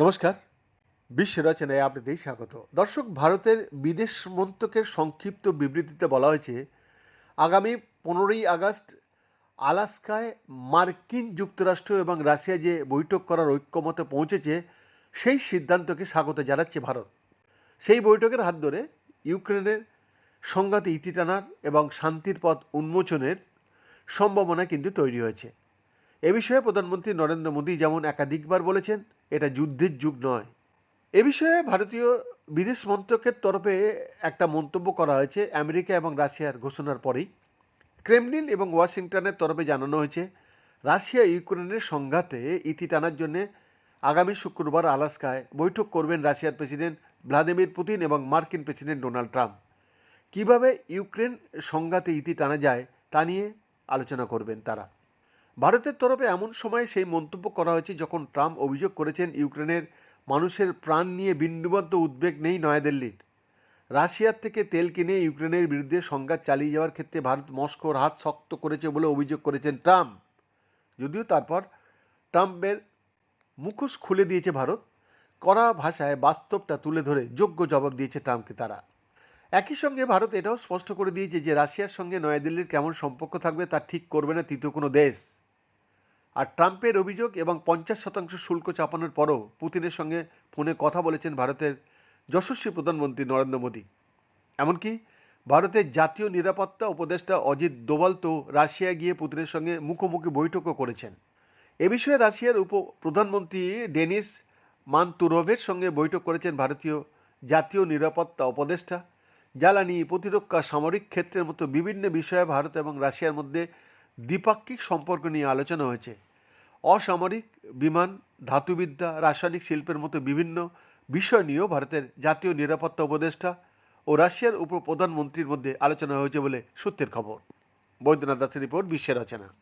নমস্কার। বিশ্ব রচনায় আপনাদের স্বাগত। দর্শক, ভারতের বিদেশ মন্ত্রকের সংক্ষিপ্ত বিবৃতিতে বলা হয়েছে, আগামী পনেরোই আগস্ট আলাস্কায় মার্কিন যুক্তরাষ্ট্র এবং রাশিয়া যে বৈঠক করার ঐক্যমতে পৌঁছেছে, সেই সিদ্ধান্তকে স্বাগত জানাচ্ছে ভারত। সেই বৈঠকের হাত ধরে ইউক্রেনের সংঘাতে ইতি টানার এবং শান্তির পথ উন্মোচনের সম্ভাবনা কিন্তু তৈরি হয়েছে। এ বিষয়ে প্রধানমন্ত্রী নরেন্দ্র মোদী যেমন একাধিকবার বলেছেন, এটা যুদ্ধের যুগ নয়। এ বিষয়ে ভারতীয় বিদেশ মন্ত্রকের তরফে একটা মন্তব্য করা হয়েছে, আমেরিকা এবং রাশিয়ার ঘোষণার পরেই। ক্রেমলিন এবং ওয়াশিংটনের তরফে জানানো হয়েছে, রাশিয়া ইউক্রেনের সংঘাতে ইতি টানার জন্য আগামী শুক্রবার আলাস্কায় বৈঠক করবেন রাশিয়ার প্রেসিডেন্ট ভ্লাদিমির পুতিন এবং মার্কিন প্রেসিডেন্ট ডোনাল্ড ট্রাম্প। কীভাবে ইউক্রেন সংঘাতে ইতি টানা যায় তা নিয়ে আলোচনা করবেন তারা। ভারতের তরফে এমন সময় সেই মন্তব্য করা হয়েছে যখন ট্রাম্প অভিযোগ করেছেন ইউক্রেনের মানুষের প্রাণ নিয়ে বিন্দুমাত্র উদ্বেগ নেই নয়াদিল্লির। রাশিয়ার থেকে তেল কিনে ইউক্রেনের বিরুদ্ধে সংঘাত চালিয়ে যাওয়ার ক্ষেত্রে ভারত মস্কোর হাত শক্ত করেছে বলে অভিযোগ করেছেন ট্রাম্প। যদিও তারপর ট্রাম্পের মুখোশ খুলে দিয়েছে ভারত, কড়া ভাষায় বাস্তবটা তুলে ধরে যোগ্য জবাব দিয়েছে ট্রাম্পকে তারা। একই সঙ্গে ভারত এটাও স্পষ্ট করে দিয়েছে যে রাশিয়ার সঙ্গে নয়াদিল্লির কেমন সম্পর্ক থাকবে তা ঠিক করবে না তৃতীয় কোনো দেশ। আর ট্রাম্পের অভিযোগ এবং পঞ্চাশ শতাংশ শুল্ক চাপানোর পরও পুতিনের সঙ্গে ফোনে কথা বলেছেন ভারতের যশস্বী প্রধানমন্ত্রী নরেন্দ্র মোদী। এমনকি ভারতের জাতীয় নিরাপত্তা উপদেষ্টা অজিত দোভাল তো রাশিয়া গিয়ে পুতিনের সঙ্গে মুখোমুখি বৈঠকও করেছেন। এ বিষয়ে রাশিয়ার উপ প্রধানমন্ত্রী ডেনিস মানতুরোভের সঙ্গে বৈঠক করেছেন ভারতীয় জাতীয় নিরাপত্তা উপদেষ্টা। জ্বালানি প্রতিরক্ষা সামরিক ক্ষেত্রের মতো বিভিন্ন বিষয়ে ভারত এবং রাশিয়ার মধ্যে দ্বিপাক্ষিক সম্পর্ক নিয়ে আলোচনা হয়েছে। অসামরিক বিমান, ধাতুবিদ্যা, রাসায়নিক শিল্পের মতো বিভিন্ন বিষয় নিয়েও ভারতের জাতীয় নিরাপত্তা উপদেষ্টা ও রাশিয়ার উপ প্রধানমন্ত্রীর মধ্যে আলোচনা হয়েছে বলে সূত্রের খবর। বৈদ্যনাথ দাসের রিপোর্ট বিশ্বের রচনা